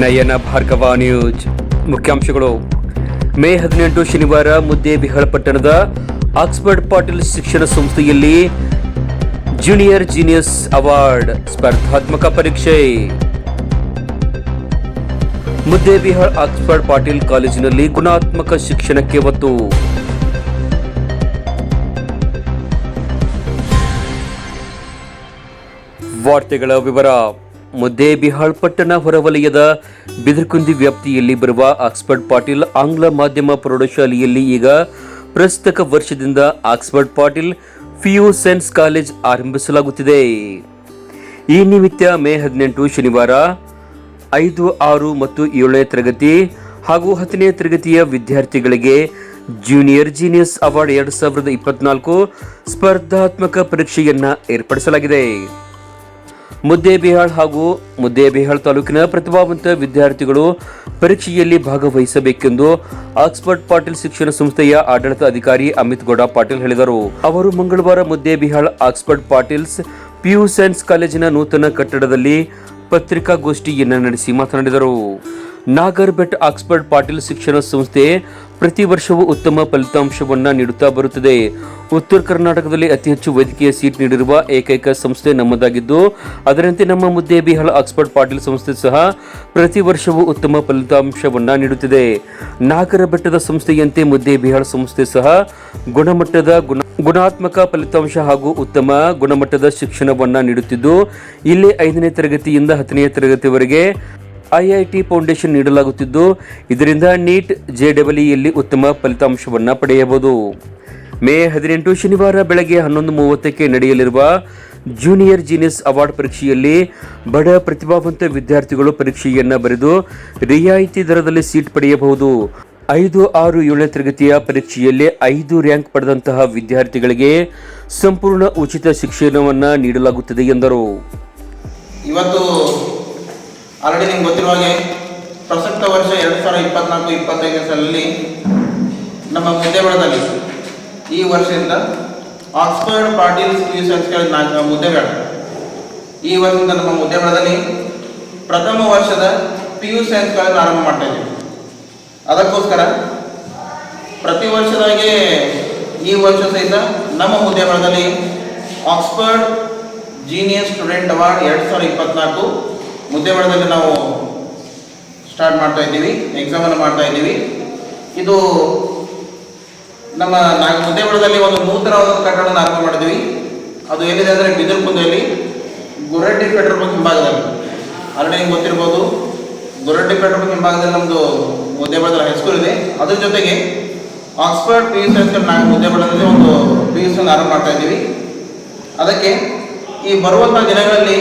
ನಯನ Bhargava news. ಮುಖ್ಯಾಂಶಗಳು. ಮೇ ಹದಿನೆಂಟು ಶನಿವಾರ ಮುದ್ದೇಬಿಹಾಳ ಪಟ್ಟಣದ ಆಕ್ಸ್ಫರ್ಡ್ ಪಾಟೀಲ್ ಶಿಕ್ಷಣ ಸಂಸ್ಥೆಯಲ್ಲಿ ಜೂನಿಯರ್ ಜೀನಿಯಸ್ ಅವಾರ್ಡ್ ಸ್ಪರ್ಧಾತ್ಮಕ ಪರೀಕ್ಷೆ. ಮುದ್ದೇಬಿಹಾಳ್ ಆಕ್ಸ್ಫರ್ಡ್ ಪಾಟೀಲ್ ಕಾಲೇಜಿನಲ್ಲಿ ಗುಣಾತ್ಮಕ ಶಿಕ್ಷಣಕ್ಕೆ ಒತ್ತು. ವಾರ್ತೆಗಳ ವಿವರ. ಮುದ್ದೇಬಿಹಾಳ್ ಪಟ್ಟಣ ಹೊರವಲಯದ ಬಿದರ್ಕುಂದಿ ವ್ಯಾಪ್ತಿಯಲ್ಲಿ ಬರುವ ಆಕ್ಸ್ಫರ್ಡ್ ಪಾಟೀಲ್ ಆಂಗ್ಲ ಮಾಧ್ಯಮ ಪ್ರೌಢಶಾಲೆಯಲ್ಲಿ ಈಗ ಪ್ರಸಕ್ತ ವರ್ಷದಿಂದ ಆಕ್ಸ್ಫರ್ಡ್ ಪಾಟೀಲ್ ಫಿಯೋ ಸೈನ್ಸ್ ಕಾಲೇಜ್ ಆರಂಭಿಸಲಾಗುತ್ತಿದೆ. ಈ ನಿಮಿತ್ತ ಮೇ ಹದಿನೆಂಟು ಶನಿವಾರ ಐದು, ಆರು ಮತ್ತು ಏಳನೇ ತರಗತಿ ಹಾಗೂ ಹತ್ತನೇ ತರಗತಿಯ ವಿದ್ಯಾರ್ಥಿಗಳಿಗೆ ಜೂನಿಯರ್ ಜೀನಿಯಸ್ ಅವಾರ್ಡ್ ಎರಡು ಸಾವಿರದ ಇಪ್ಪತ್ನಾಲ್ಕು ಸ್ಪರ್ಧಾತ್ಮಕ ಪರೀಕ್ಷೆಯನ್ನ ಏರ್ಪಡಿಸಲಾಗಿದೆ. ಮುದ್ದೇಬಿಹಾಳ್ ಹಾಗೂ ಮುದ್ದೇಬಿಹಾಳ್ ತಾಲೂಕಿನ ಪ್ರತಿಭಾವಂತ ವಿದ್ಯಾರ್ಥಿಗಳು ಪರೀಕ್ಷೆಯಲ್ಲಿ ಭಾಗವಹಿಸಬೇಕೆಂದು ಆಕ್ಸ್ಫರ್ಡ್ ಪಾಟೀಲ್ ಶಿಕ್ಷಣ ಸಂಸ್ಥೆಯ ಆಡಳಿತ ಅಧಿಕಾರಿ ಅಮಿತ್ ಗೌಡ ಪಾಟೀಲ್ ಹೇಳಿದರು. ಅವರು ಮಂಗಳವಾರ Muddebihal Oxford Patil's PU science ಕಾಲೇಜಿನ ನೂತನ ಕಟ್ಟಡದಲ್ಲಿ ಪತ್ರಿಕಾಗೋಷ್ಠಿಯನ್ನು ನಡೆಸಿ ಮಾತನಾಡಿದರು. ನಾಗರ್ ಬೆಟ್ ಆಕ್ಸ್ಫರ್ಡ್ ಪಾಟೀಲ್ ಶಿಕ್ಷಣ ಸಂಸ್ಥೆ ಪ್ರತಿ ವರ್ಷವೂ ಉತ್ತಮ ಫಲಿತಾಂಶವನ್ನು ನೀಡುತ್ತಾ ಬರುತ್ತದೆ. ಉತ್ತರ ಕರ್ನಾಟಕದಲ್ಲಿ ಅತಿ ಹೆಚ್ಚು ವೈದ್ಯಕೀಯ ಸೀಟ್ ನೀಡಿರುವ ಏಕೈಕ ಸಂಸ್ಥೆ ನಮ್ಮದಾಗಿದ್ದು, ಅದರಂತೆ ನಮ್ಮ ಮುದ್ದೆ ಬಿಹಾಳ ಆಕ್ಸ್ಫರ್ಡ್ ಪಾಟೀಲ್ ಸಂಸ್ಥೆ ಸಹ ಪ್ರತಿ ವರ್ಷವೂ ಉತ್ತಮ ಫಲಿತಾಂಶವನ್ನು ನೀಡುತ್ತಿದೆ. ನಾಗರ ಬೆಟ್ಟದ ಸಂಸ್ಥೆಯಂತೆ ಮುದ್ದೆ ಬಿಹಾಳ ಸಂಸ್ಥೆ ಸಹ ಗುಣಮಟ್ಟದ ಗುಣ, ಗುಣಾತ್ಮಕ ಫಲಿತಾಂಶ ಹಾಗೂ ಉತ್ತಮ ಗುಣಮಟ್ಟದ ಶಿಕ್ಷಣವನ್ನು ನೀಡುತ್ತಿದ್ದು, ಇಲ್ಲಿ ಐದನೇ ತರಗತಿಯಿಂದ ಹತ್ತನೇ ತರಗತಿವರೆಗೆ ಐಐಟಿ ಫೌಂಡೇಶನ್ ನೀಡಲಾಗುತ್ತಿದ್ದು, ಇದರಿಂದ ನೀಟ್ ಜೆಡಬ್ಲ್ಇಯಲ್ಲಿ ಉತ್ತಮ ಫಲಿತಾಂಶವನ್ನು ಪಡೆಯಬಹುದು. ಮೇ ಹದಿನೆಂಟು ಶನಿವಾರ ಬೆಳಗ್ಗೆ ಹನ್ನೊಂದು ಮೂವತ್ತಕ್ಕೆ ನಡೆಯಲಿರುವ ಜೂನಿಯರ್ ಜೀನಿಯಸ್ ಅವಾರ್ಡ್ ಪರೀಕ್ಷೆಯಲ್ಲಿ ಬಡ ಪ್ರತಿಭಾವಂತ ವಿದ್ಯಾರ್ಥಿಗಳು ಪರೀಕ್ಷೆಯನ್ನು ಬರೆದು ರಿಯಾಯಿತಿ ದರದಲ್ಲಿ ಸೀಟ್ ಪಡೆಯಬಹುದು. ಐದು ಆರು ಏಳನೇ ತರಗತಿಯ ಪರೀಕ್ಷೆಯಲ್ಲಿ ಐದು ರ್ಯಾಂಕ್ ಪಡೆದಂತಹ ವಿದ್ಯಾರ್ಥಿಗಳಿಗೆ ಸಂಪೂರ್ಣ ಉಚಿತ ಶಿಕ್ಷಣವನ್ನು ನೀಡಲಾಗುತ್ತದೆ ಎಂದರು. ಇವತ್ತು ಆಲ್ರೆಡಿ ನಿಮ್ಗೆ ಗೊತ್ತಿರುವ ಹಾಗೆ ಪ್ರಸಕ್ತ ವರ್ಷ ಎರಡು ಸಾವಿರದ ಇಪ್ಪತ್ನಾಲ್ಕು, ಇಪ್ಪತ್ತೈದನೇ ಸಾಲಲ್ಲಿ ನಮ್ಮ ಮುದ್ದೇಬೇಡದಲ್ಲಿ ಈ ವರ್ಷದಿಂದ ಆಕ್ಸ್ಫರ್ಡ್ ಪಾಟೀಲ್ ಪಿ ಯು ನಾಲ್ಕು ಮುದ್ದೇಬೇಡ ಈ ವರ್ಷದಿಂದ ನಮ್ಮ ಮುದ್ದೇಬೇಡದಲ್ಲಿ ಪ್ರಥಮ ವರ್ಷದ ಪಿ ಯು ಸೈನ್ಸ್ ಕಾಲೇಜ್ ಆರಂಭ ಮಾಡ್ತಾ ಇದ್ದೀವಿ. ಅದಕ್ಕೋಸ್ಕರ ಪ್ರತಿ ವರ್ಷದಾಗೆ ಈ ವರ್ಷ ಸಹಿತ ನಮ್ಮ ಮುದ್ದೇಬೇಡದಲ್ಲಿ ಆಕ್ಸ್ಫರ್ಡ್ ಜೀನಿಯಸ್ ಸ್ಟೂಡೆಂಟ್ ಅವಾರ್ಡ್ ಎರಡು ಸಾವಿರದ ಇಪ್ಪತ್ನಾಲ್ಕು ಮುದ್ದೇಬೇಳದಲ್ಲಿ ನಾವು ಸ್ಟಾರ್ಟ್ ಮಾಡ್ತಾ ಇದ್ದೀವಿ ಎಕ್ಸಾಮನ್ನು ಮಾಡ್ತಾ ಇದ್ದೀವಿ. ಇದು ನಮ್ಮ ನಾಲ್ಕು ಮುದ್ದೇಬೇಳದಲ್ಲಿ ಒಂದು ನೂತನವಾದ ಕಟ್ಟಡವನ್ನು ಆರಂಭ ಮಾಡಿದ್ವಿ ಅದು ಎಲ್ಲಿದೆ ಅಂದರೆ ಬಿದರ್ಕುಂದೆಯಲ್ಲಿ ಗುರಡ್ಡಿ ಪೆಟ್ರೋಲ್ ಬಂಕ್ ಹಿಂಭಾಗದಲ್ಲಿ. ಆಲ್ರೆಡಿ ನಿಮ್ಗೆ ಗೊತ್ತಿರ್ಬೋದು, ಗುರಡ್ಡಿ ಪೆಟ್ರೋಲ್ ಬಂಕ್ ಹಿಂಭಾಗದಲ್ಲಿ ನಮ್ಮದು ಮುದ್ದೇಬೇಳದಲ್ಲಿ ಹೆಸರು ಇದೆ. ಅದ್ರ ಜೊತೆಗೆ Oxford P U C high school ಮುದ್ದೆ ಮಾಡೋದಲ್ಲಿ ಒಂದು ಪಿ ಯು ಸಿಯನ್ನು ಆರಂಭ ಮಾಡ್ತಾ ಇದ್ದೀವಿ. ಅದಕ್ಕೆ ಈ ಬರುವಂತಹ ದಿನಗಳಲ್ಲಿ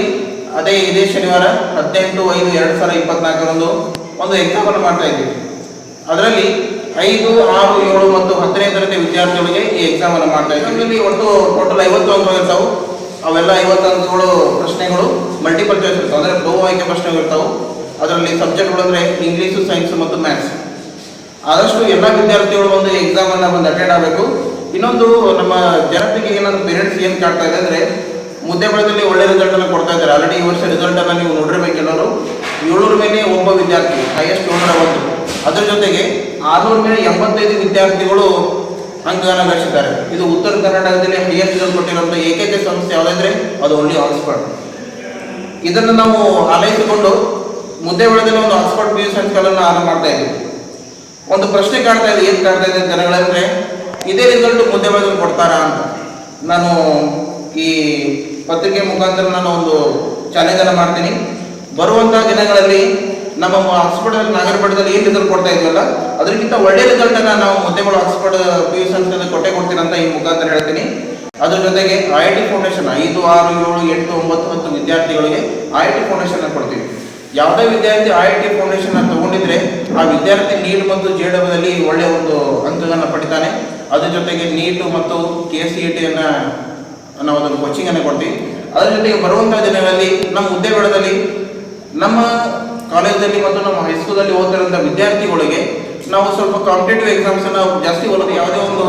ಅದೇ ಇದೇ ಶನಿವಾರ ಹದಿನೆಂಟು, ಐದು, ಎರಡು ಸಾವಿರದ ಇಪ್ಪತ್ನಾಲ್ಕರಂದು ಒಂದು ಎಕ್ಸಾಮನ್ನು ಮಾಡ್ತಾ ಇದ್ದೀವಿ. ಅದರಲ್ಲಿ ಐದು, ಆರು, ಏಳು ಮತ್ತು ಹತ್ತನೇ ತರಗತಿ ವಿದ್ಯಾರ್ಥಿಗಳಿಗೆ ಈ ಎಕ್ಸಾಮನ್ನು ಮಾಡ್ತಾ ಇದ್ದೀವಿ. ಒಟ್ಟು ಟೋಟಲ್ ಐವತ್ತು ಅಂಕಗಳು ಇರ್ತಾವೆ. ಅವೆಲ್ಲ ಐವತ್ತು ಅಂಕಗಳು ಪ್ರಶ್ನೆಗಳು ಮಲ್ಟಿಪಲ್ ಚಾಯ್ಸ್ ಇರ್ತಾವೆ. ಅಂದರೆ ಬಹು ಆಯ್ಕೆ ಪ್ರಶ್ನೆಗಳು ಇರ್ತಾವೆ. ಅದರಲ್ಲಿ ಸಬ್ಜೆಕ್ಟ್ಗಳು ಅಂದರೆ ಇಂಗ್ಲೀಷು ಸೈನ್ಸ್ ಮತ್ತು ಮ್ಯಾಥ್ಸ್ ಆದಷ್ಟು ಎಲ್ಲ ವಿದ್ಯಾರ್ಥಿಗಳು ಒಂದು ಎಕ್ಸಾಮನ್ನು ಬಂದು ಅಟೆಂಡ್ ಆಗಬೇಕು. ಇನ್ನೊಂದು ನಮ್ಮ ಜನತೆಗೆ ಏನಾದರೂ ಪೇರೆಂಟ್ಸ್ ಏನು ಕಾಡ್ತಾ ಇದೆ ಅಂದ್ರೆ ಮುದ್ದೆ ಬೆಳದಲ್ಲಿ ಒಳ್ಳೆ ರಿಸಲ್ಟ್ ಅನ್ನು ಕೊಡ್ತಾ ಇದ್ದಾರೆ. ಆಲ್ರೆಡಿ ಈ ವರ್ಷ ರಿಸಲ್ಟ್ ಅನ್ನ ನೀವು ನೋಡಿರ್ಬೇಕು ಎಲ್ಲರೂ. ಏಳ್ನೂರ ಮೇಲೆ ಒಬ್ಬ ವಿದ್ಯಾರ್ಥಿ ಹೈಯೆಸ್ಟ್ ಏಳ್ನೂರ ಒಂದು. ಅದರ ಜೊತೆಗೆ ಆರ್ನೂರ ಮೇಲೆ ಎಂಬತ್ತೈದು ವಿದ್ಯಾರ್ಥಿಗಳು ಅಂಕಗಳನ್ನು ಗಳಿಸಿದ್ದಾರೆ. ಇದು ಉತ್ತರ ಕರ್ನಾಟಕದಲ್ಲಿ ಹೈಯೆಸ್ಟ್ ರಿಸಲ್ಟ್ ಕೊಟ್ಟಿರುವಂಥ ಏಕೈಕ ಸಂಸ್ಥೆ ಯಾವುದಂದ್ರೆ ಅದು ಓನ್ಲಿ ಆಕ್ಸ್ಫರ್ಡ್ ಇದನ್ನು ನಾವು ಆಲೈಸಿಕೊಂಡು ಮುದ್ದೆ ಬೆಳೆದಲ್ಲಿ ಒಂದು ಆಕ್ಸ್ಫರ್ಡ್ ಪಿ ಯು ಕಾಲನ್ನು ಆರಂಭ ಮಾಡ್ತಾ ಇದ್ದೀವಿ. ಒಂದು ಪ್ರಶ್ನೆ ಕಾಡ್ತಾ ಇದೆ, ಏನು ಕಾಡ್ತಾ ಇದೆ ಜನಗಳಂದ್ರೆ, ಇದೇ ರಿಸಲ್ಟ್ ಮುದ್ದೆ ಬೆಳೆದಲ್ಲಿ ಕೊಡ್ತಾರಾ ಅಂತ. ನಾನು ಈ ಪತ್ರಿಕೆ ಮುಖಾಂತರ ನಾನು ಒಂದು ಚಾಲೆಂಜ್ ಅನ್ನು ಮಾಡ್ತೀನಿ. ಬರುವಂತಹ ದಿನಗಳಲ್ಲಿ ನಮ್ಮ ಹಾಸ್ಪಿಟಲ್ ನಾಗರಪಟ್ಟದಲ್ಲಿ ಏನು ರಿಸಲ್ಟ್ ಕೊಡ್ತಾ ಇದ್ವಲ್ಲ ಅದಕ್ಕಿಂತ ಒಳ್ಳೆ ರಿಸಲ್ಟ್ ಅನ್ನ ನಾವು ಮುದ್ದೆಗಳು ಹಾಸ್ಪಿಟಲ್ ಪಿ ಯು ಸಂಸ್ಥೆಯಲ್ಲಿ ಕೊಟ್ಟೆ ಕೊಡ್ತೀನಿ ಅಂತ ಈ ಮುಖಾಂತರ ಹೇಳ್ತೀನಿ. ಅದ್ರ ಜೊತೆಗೆ ಐ ಟಿ ಫೌಂಡೇಶನ್ ಐದು, ಆರು, ಏಳು, ಎಂಟು, ಒಂಬತ್ತು, ಹತ್ತು ವಿದ್ಯಾರ್ಥಿಗಳಿಗೆ ಐ ಐ ಟಿ ಫೌಂಡೇಶನ್ ಕೊಡ್ತೀವಿ ಯಾವುದೇ ವಿದ್ಯಾರ್ಥಿ ಐ ಐ ಟಿ ಫೌಂಡೇಶನ್ ತಗೊಂಡಿದ್ರೆ ಆ ವಿದ್ಯಾರ್ಥಿ ನೀಟ್ ಮತ್ತು ಜೆ ಡಬ್ಲ್ಯೂದಲ್ಲಿ ಒಳ್ಳೆ ಒಂದು ಅಂಕಗಳನ್ನು ಪಡಿತಾನೆ. ಅದ್ರ ಜೊತೆಗೆ ನೀಟು ಮತ್ತು ಕೆ ಸಿ ಇ ಟಿಯನ್ನು ನಾವು ಅದನ್ನು ಕೋಚಿಂಗ್ ಅನ್ನು ಕೊಡ್ತೀವಿ. ಅದರ ಜೊತೆಗೆ ಬರುವಂತಹ ದಿನಗಳಲ್ಲಿ ನಮ್ಮ ಉದ್ಯೋಗದಲ್ಲಿ ನಮ್ಮ ಕಾಲೇಜಲ್ಲಿ ಮತ್ತು ನಮ್ಮ ಹೈಸ್ಕೂಲಲ್ಲಿ ಓದ್ತಿರೋಂಥ ವಿದ್ಯಾರ್ಥಿಗಳಿಗೆ ನಾವು ಸ್ವಲ್ಪ ಕಾಂಪಿಟೇಟಿವ್ ಎಕ್ಸಾಮ್ಸ್ ಅನ್ನು ಜಾಸ್ತಿ ಓದೋದು ಯಾವುದೇ ಒಂದು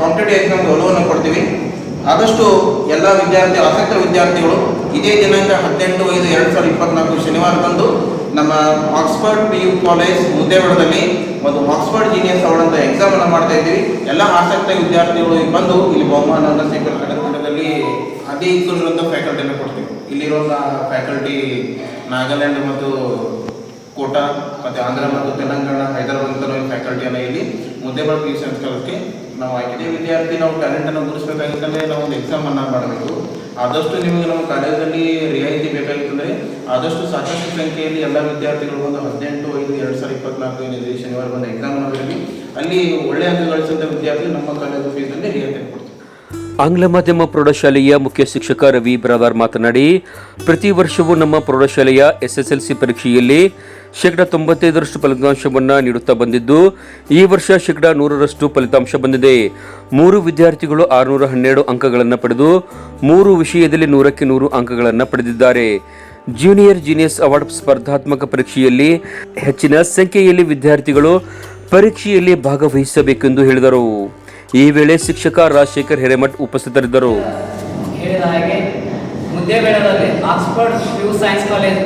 ಕಾಂಪಿಟೇಟಿವ್ ಎಕ್ಸಾಮ್ಗೆ ಒಲವನ್ನು ಕೊಡ್ತೀವಿ. ಆದಷ್ಟು ಎಲ್ಲ ವಿದ್ಯಾರ್ಥಿ, ಆಸಕ್ತ ವಿದ್ಯಾರ್ಥಿಗಳು ಇದೇ ದಿನಾಂಕ ಹದಿನೆಂಟು ಐದು ಎರಡು ಸಾವಿರದ ಇಪ್ಪತ್ನಾಲ್ಕು ಶನಿವಾರದಂದು ನಮ್ಮ ಆಕ್ಸ್ಫರ್ಡ್ ಪಿ ಯು ಕಾಲೇಜ್ ಮುದ್ದೇವಾಡದಲ್ಲಿ ಒಂದು ಆಕ್ಸ್ಫರ್ಡ್ ಜೀನಿಯಸ್ ಅವಾರ್ಡ್ ಅಂತ ಎಕ್ಸಾಮ್ ಅನ್ನು ಮಾಡ್ತಾ ಇದ್ದೀವಿ. ಎಲ್ಲ ಆಸಕ್ತ ವಿದ್ಯಾರ್ಥಿಗಳು ಬಂದು ಇಲ್ಲಿ ಬಹುಮಾನವನ್ನು ಸ್ವೀಕರಿಸದಲ್ಲಿ ಅದೇ ಇರುವಂಥ ಫ್ಯಾಕಲ್ಟಿನ ಕೊಡ್ತೀವಿ. ಇಲ್ಲಿರುವಂಥ ಫ್ಯಾಕಲ್ಟಿ ನಾಗಾಲ್ಯಾಂಡ್ ಮತ್ತು ಕೋಟಾ ಮತ್ತು ಆಂಧ್ರ ಮತ್ತು ತೆಲಂಗಾಣ, ಹೈದರಾಬಾದ್ ಅಂತ ಫ್ಯಾಕಲ್ಟಿಯನ್ನು ಇಲ್ಲಿ ಮುದ್ದೆ ಪಿ ಯು ಸಂಸ್ಕಾರಕ್ಕೆ ನಾವು ಆಯ್ಕೆ ವಿದ್ಯಾರ್ಥಿ ನಾವು ಟ್ಯಾಲೆಂಟನ್ನು ಗುರುಸ್ಬೇಕಾಗಿತ್ತಂದರೆ ನಾವು ಒಂದು ಎಕ್ಸಾಮನ್ನು ಮಾಡಬೇಕು. ಆದಷ್ಟು ನಿಮಗೆ ನಮ್ಮ ಕಾಲೇಜಲ್ಲಿ ರಿಯಾಯಿತಿ ಬೇಕಾಗಿತ್ತಂದರೆ ಆದಷ್ಟು ಸಾಕಷ್ಟು ಸಂಖ್ಯೆಯಲ್ಲಿ ಎಲ್ಲ ವಿದ್ಯಾರ್ಥಿಗಳು ಒಂದು ಹದಿನೆಂಟು, ಐದು, ಎರಡು ಸಾವಿರದ ಇಪ್ಪತ್ನಾಲ್ಕು ಶನಿವಾರ ಬಂದ ಎಕ್ಸಾಮ್ ಅಲ್ಲಿ ಒಳ್ಳೆಯ ಅಂಕ ಗಳಿಸಿದಂಥ ವಿದ್ಯಾರ್ಥಿ ನಮ್ಮ ಕಾಲೇಜು ಫೀಸಲ್ಲಿ ರಿಯಾಯಿತಿ ಕೊಡ್ತೀವಿ ಆಂಗ್ಲ ಮಾಧ್ಯಮ ಪ್ರೌಢಶಾಲೆಯ ಮುಖ್ಯ ಶಿಕ್ಷಕ ರವಿ ಬ್ರಾದಾರ್ ಮಾತನಾಡಿ, ಪ್ರತಿ ವರ್ಷವೂ ನಮ್ಮ ಪ್ರೌಢಶಾಲೆಯ ಎಸ್ಎಸ್ಎಲ್ಸಿ ಪರೀಕ್ಷೆಯಲ್ಲಿ ಶೇಕಡಾ ತೊಂಬತ್ತೈದರಷ್ಟು ಫಲಿತಾಂಶವನ್ನು ನೀಡುತ್ತಾ ಬಂದಿದ್ದು, ಈ ವರ್ಷ ಶೇಕಡ ನೂರರಷ್ಟು ಫಲಿತಾಂಶ ಬಂದಿದೆ. ಮೂರು ವಿದ್ಯಾರ್ಥಿಗಳು ಆರುನೂರ ಹನ್ನೆರಡು ಅಂಕಗಳನ್ನು ಪಡೆದು, ಮೂರು ವಿಷಯದಲ್ಲಿ ನೂರಕ್ಕೆ ನೂರು ಅಂಕಗಳನ್ನು ಪಡೆದಿದ್ದಾರೆ. ಜೂನಿಯರ್ ಜೀನಿಯಸ್ ಅವಾರ್ಡ್ ಸ್ಪರ್ಧಾತ್ಮಕ ಪರೀಕ್ಷೆಯಲ್ಲಿ ಹೆಚ್ಚಿನ ಸಂಖ್ಯೆಯಲ್ಲಿ ವಿದ್ಯಾರ್ಥಿಗಳು ಪರೀಕ್ಷೆಯಲ್ಲಿ ಭಾಗವಹಿಸಬೇಕೆಂದು ಹೇಳಿದರು. ಈ ವೇಳೆ ಶಿಕ್ಷಕ ರಾಜಶೇಖರ್ ಹಿರೇಮಠ್ ಉಪಸ್ಥಿತರಿದ್ದರು. ಹೇಳಿದ ಆಕ್ಸ್ಫರ್ಡ್ ಫ್ಯೂ ಸೈನ್ಸ್ ಕಾಲೇಜ್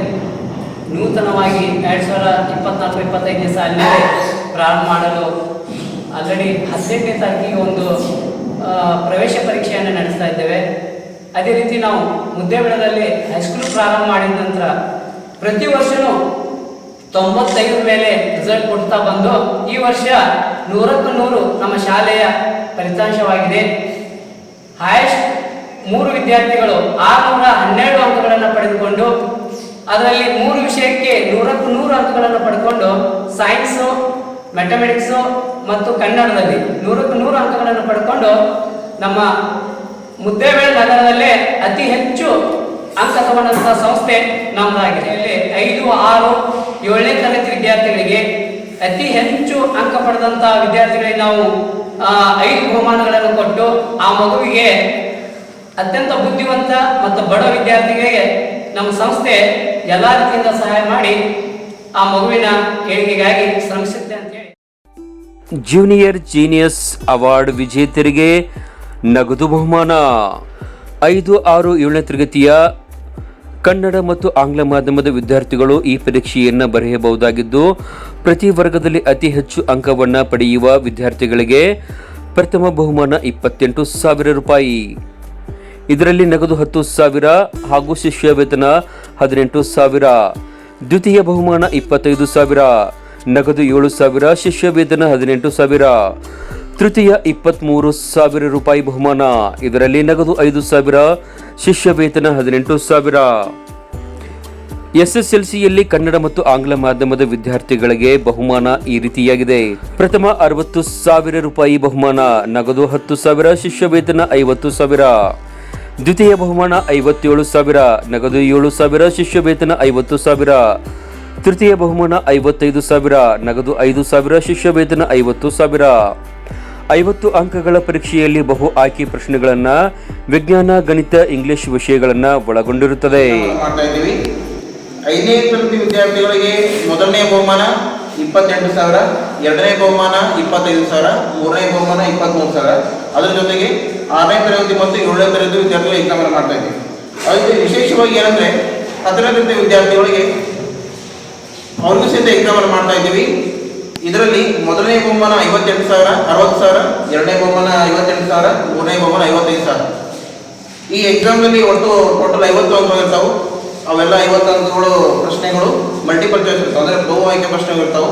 ನೂತನವಾಗಿ ಎರಡು ಸಾವಿರ ಇಪ್ಪತ್ನಾಲ್ಕು ಇಪ್ಪತ್ತೈದನೇ ಸಾಲಿನಲ್ಲಿ ಪ್ರಾರಂಭ ಮಾಡಲು ಆಲ್ರೆಡಿ ಹದಿನೆಂಟನೇ ತಾರೀಕಿಗೆ ಒಂದು ಪ್ರವೇಶ ಪರೀಕ್ಷೆಯನ್ನು ನಡೆಸ್ತಾ ಇದ್ದೇವೆ. ಅದೇ ರೀತಿ ನಾವು ಮುದ್ದೇಬೇಡದಲ್ಲಿ ಹೈಸ್ಕೂಲ್ ಪ್ರಾರಂಭ ಮಾಡಿದ ನಂತರ ಪ್ರತಿ ವರ್ಷವೂ ತೊಂಬತ್ತೈದು ಮೇಲೆ ರಿಸಲ್ಟ್ ಕೊಡ್ತಾ ಬಂದು ಈ ವರ್ಷ ನೂರಕ್ಕೂ ನೂರು ನಮ್ಮ ಶಾಲೆಯ ಫಲಿತಾಂಶವಾಗಿದೆ. ಹೈಯೆಸ್ಟ್ ಮೂರು ವಿದ್ಯಾರ್ಥಿಗಳು ಆರುನೂರ ಹನ್ನೆರಡು ಅಂಕಗಳನ್ನು ಪಡೆದುಕೊಂಡು, ಅದರಲ್ಲಿ ಮೂರು ವಿಷಯಕ್ಕೆ ನೂರಕ್ಕೂ ನೂರು ಅಂಕಗಳನ್ನು ಪಡೆದುಕೊಂಡು ಸೈನ್ಸು ಮ್ಯಾಥಮೆಟಿಕ್ಸು ಮತ್ತು ಕನ್ನಡದಲ್ಲಿ ನೂರಕ್ಕೂ ನೂರು ಅಂಕಗಳನ್ನು ಪಡ್ಕೊಂಡು ನಮ್ಮ ಮುದ್ದೇಬೇಳೆ ನಗರದಲ್ಲೇ ಅತಿ ಹೆಚ್ಚು ಅಂಕ ತಗೊಂಡಂತಹ ಸಂಸ್ಥೆ ನಮ್ಮದಾಗಿದೆ ಇಲ್ಲಿ ಐದು, ಆರು, ಏಳನೇ ತರಗತಿ ವಿದ್ಯಾರ್ಥಿಗಳಿಗೆ ಅತಿ ಹೆಚ್ಚು ಅಂಕ ಪಡೆದಂತಹ ವಿದ್ಯಾರ್ಥಿಗಳಿಗೆ ನಾವು ಐದು ಬಹುಮಾನಗಳನ್ನು ಕೊಟ್ಟು ಆ ಮಗುವಿಗೆ ಅತ್ಯಂತ ಬುದ್ಧಿವಂತ ಮತ್ತು ಬಡ ವಿದ್ಯಾರ್ಥಿಗಳಿಗೆ ನಮ್ಮ ಸಂಸ್ಥೆ ಎಲ್ಲ ರೀತಿಯಿಂದ ಸಹಾಯ ಮಾಡಿ ಆ ಮಗುವಿನ ಏಳಿಗೆಗಾಗಿ ಶ್ರಮಿಸುತ್ತೆ ಅಂತ ಹೇಳಿ. ಜೂನಿಯರ್ ಜೀನಿಯಸ್ ಅವಾರ್ಡ್ ವಿಜೇತರಿಗೆ ನಗದು ಬಹುಮಾನ. ಐದು ಆರು ಏಳನೇ ತರಗತಿಯ ಕನ್ನಡ ಮತ್ತು ಆಂಗ್ಲ ಮಾಧ್ಯಮದ ವಿದ್ಯಾರ್ಥಿಗಳು ಈ ಪರೀಕ್ಷೆಯನ್ನು ಬರೆಯಬಹುದಾಗಿದ್ದು, ಪ್ರತಿ ವರ್ಗದಲ್ಲಿ ಅತಿ ಹೆಚ್ಚು ಅಂಕವನ್ನು ಪಡೆಯುವ ವಿದ್ಯಾರ್ಥಿಗಳಿಗೆ ಪ್ರಥಮ ಬಹುಮಾನ ಇಪ್ಪತ್ತೆಂಟು ಸಾವಿರ ರೂಪಾಯಿ. ಇದರಲ್ಲಿ ನಗದು ಹತ್ತು ಸಾವಿರ ಹಾಗೂ ಶಿಷ್ಯ ವೇತನ ಹದಿನೆಂಟು ಸಾವಿರ. ದ್ವಿತೀಯ ಬಹುಮಾನ ಇಪ್ಪತ್ತೈದು ಸಾವಿರ, ನಗದು ಏಳು ಸಾವಿರ, ಶಿಷ್ಯ ವೇತನ ಹದಿನೆಂಟು ಸಾವಿರ. ತೃತೀಯ ಇಪ್ಪತ್ತ್ಮೂರು ಸಾವಿರ ರೂಪಾಯಿ ಬಹುಮಾನ. ಇದರಲ್ಲಿ ನಗದು ಐದು ಸಾವಿರ ಶಿಷ್ಯ ವೇತನ ಹದಿನೆಂಟು ಸಾವಿರ. ಎಸ್ಎಸ್ಎಲ್ಸಿಯಲ್ಲಿ ಕನ್ನಡ ಮತ್ತು ಆಂಗ್ಲ ಮಾಧ್ಯಮದ ವಿದ್ಯಾರ್ಥಿಗಳಿಗೆ ಬಹುಮಾನ ಈ ರೀತಿಯಾಗಿದೆ. ಪ್ರಥಮ ಅರವತ್ತು ಸಾವಿರ ರೂಪಾಯಿ ಬಹುಮಾನ, ನಗದು ಹತ್ತು ಸಾವಿರ ಶಿಷ್ಯ ವೇತನ ಐವತ್ತು ಸಾವಿರ. ದ್ವಿತೀಯ ಬಹುಮಾನ ಐವತ್ತೇಳು ಸಾವಿರ, ನಗದು ಏಳು ಸಾವಿರ ಶಿಷ್ಯ ವೇತನ ಐವತ್ತು ಸಾವಿರ. ತೃತೀಯ ಬಹುಮಾನ ಐವತ್ತೈದು ಸಾವಿರ, ನಗದು ಐದು ಸಾವಿರ ಶಿಷ್ಯ ವೇತನ ಐವತ್ತು ಸಾವಿರ. ಐವತ್ತು ಅಂಕಗಳ ಪರೀಕ್ಷೆಯಲ್ಲಿ ಬಹು ಆಯ್ಕೆ ಪ್ರಶ್ನೆಗಳನ್ನು ವಿಜ್ಞಾನ, ಗಣಿತ, ಇಂಗ್ಲಿಷ್ ವಿಷಯಗಳನ್ನು ಒಳಗೊಂಡಿರುತ್ತದೆ. ಐದನೇ ತರಗತಿ ವಿದ್ಯಾರ್ಥಿಗಳಿಗೆ ಮೊದಲನೇ ಬಹುಮಾನ ಇಪ್ಪತ್ತೆಂಟು ಸಾವಿರ, ಎರಡನೇ ಬಹುಮಾನ ಇಪ್ಪತ್ತೈದು ಸಾವಿರ, ಮೂರನೇ ಬಹುಮಾನ ಇಪ್ಪತ್ತ್ಮೂರು ಸಾವಿರ. ಅದರ ಜೊತೆಗೆ ಆರನೇ ತರಗತಿ ಮತ್ತು ಏಳನೇ ತರಗತಿ ವಿದ್ಯಾರ್ಥಿಗಳು ಎಕ್ಸಾಮನ್ನು ಮಾಡ್ತಾ ಇದ್ದೀವಿ. ಅದಕ್ಕೆ ವಿಶೇಷವಾಗಿ ಏನಂದರೆ ಹತ್ತನೇ ತರಗತಿ ವಿದ್ಯಾರ್ಥಿಗಳಿಗೆ ಅವ್ರಿಗೂ ಸಹಿತ ಎಕ್ಸಾಮನ್ನು ಮಾಡ್ತಾ ಇದ್ದೀವಿ. ಇದರಲ್ಲಿ ಮೊದಲನೇ ಬಹುಮಾನ ಐವತ್ತೆಂಟು ಸಾವಿರ, ಅರವತ್ತು ಸಾವಿರ, ಎರಡನೇ ಬಹುಮಾನ ಐವತ್ತೆಂಟು ಸಾವಿರ, ಮೂರನೇ ಬಹುಮಾನ ಐವತ್ತೈದು ಸಾವಿರ. ಈ ಎಕ್ಸಾಮ್ನಲ್ಲಿ ಒಟ್ಟು, ಟೋಟಲ್ ಐವತ್ತು ಅಂಕಗಳು ಅವೆಲ್ಲ ಐವತ್ತು ಅಂಕಗಳು ಪ್ರಶ್ನೆಗಳು ಮಲ್ಟಿಪಲ್ ಚಾಯ್ಸ್ ಇರ್ತಾವೆ. ಅಂದರೆ ಬಹು ಆಯ್ಕೆ ಪ್ರಶ್ನೆಗಳು ಇರ್ತಾವೆ.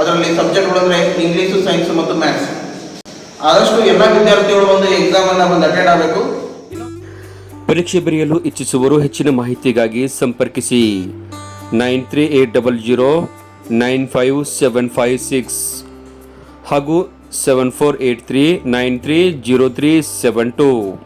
ಅದರಲ್ಲಿ ಸಬ್ಜೆಕ್ಟ್ಗಳು ಅಂದರೆ ಇಂಗ್ಲೀಷು ಸೈನ್ಸ್ ಮತ್ತು ಮ್ಯಾಥ್ಸ್ ಆದಷ್ಟು ಎಲ್ಲ ವಿದ್ಯಾರ್ಥಿಗಳು ಒಂದು ಎಕ್ಸಾಮನ್ನು ಬಂದು ಅಟೆಂಡ್ ಆಗಬೇಕು. ಪರೀಕ್ಷೆ ಬರೆಯಲು ಇಚ್ಛಿಸುವರು ಹೆಚ್ಚಿನ ಮಾಹಿತಿಗಾಗಿ ಸಂಪರ್ಕಿಸಿ. Nine three eight double zero nine five seven five six ಹಾಗೂ seven four eight three nine three zero three seven two.